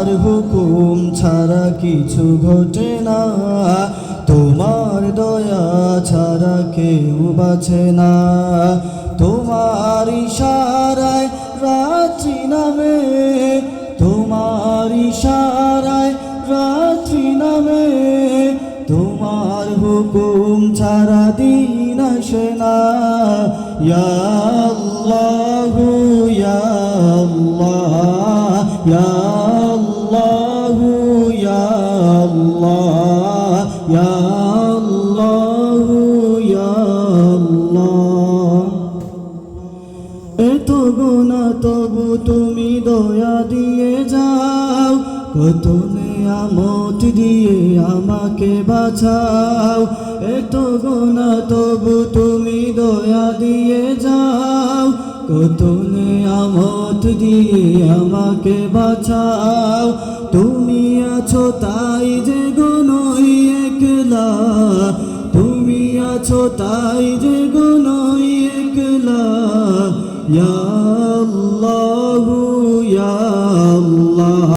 আর হুকুম ছাড়া কিছু ঘটে না। তোমার দয়া ছাড়া কেউ বাঁচে না। তোমার ইশারায় রাত্রি নামে, তোমার ইশারায় রাত্রি নামে, তোমার হুকুম ছাড়া দিন আসে না। আল্লাহু, ইয়া আল্লাহ, ইয়া এত গোনা তবু তুমি দয়া দিয়ে যাও। কত নেয়ামত দিয়ে আমাকে বাঁচাও। এত গোনা তবু তুমি দয়া দিয়ে যাও। কত নেয়ামত দিয়ে আমাকে বাঁচাও। তুমি আছো তাই যে গনই একলা। তুমি আছো তাই যে একলা ইয়া আল্লাহু ইয়া আল্লাহ